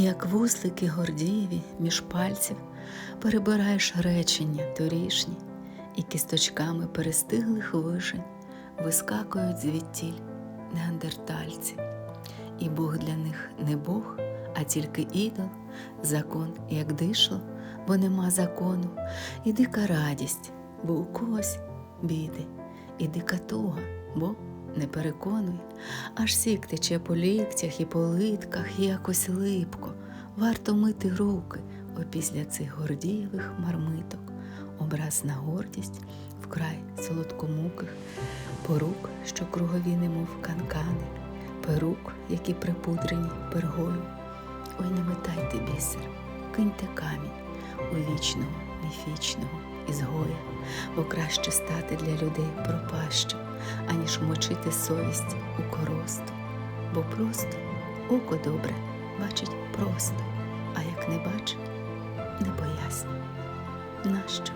І як вуслики гордієві між пальців перебираєш речення торішні, і кісточками перестиглих вишень вискакують звідтіль неандертальці. І Бог для них не Бог, а тільки ідол, закон, як дишло, бо нема закону, і дика радість, бо у когось біди, і дика туга, бо не переконуй, аж сік тече по ліктях і по литках, і якось липко. Варто мити руки опісля цих гордієвих мармиток, образ на гордість вкрай солодкомуких, порук, що кругові, немов канкани, перук, які припудрені пергою. Ой, не метайте бісер, киньте камінь у вічного, міфічного ізгоя, бо краще стати для людей пропащим, аніж мочити совість у коросту. Бо просто око добре бачить просто, а як не бачить, не пояснює. Нащо?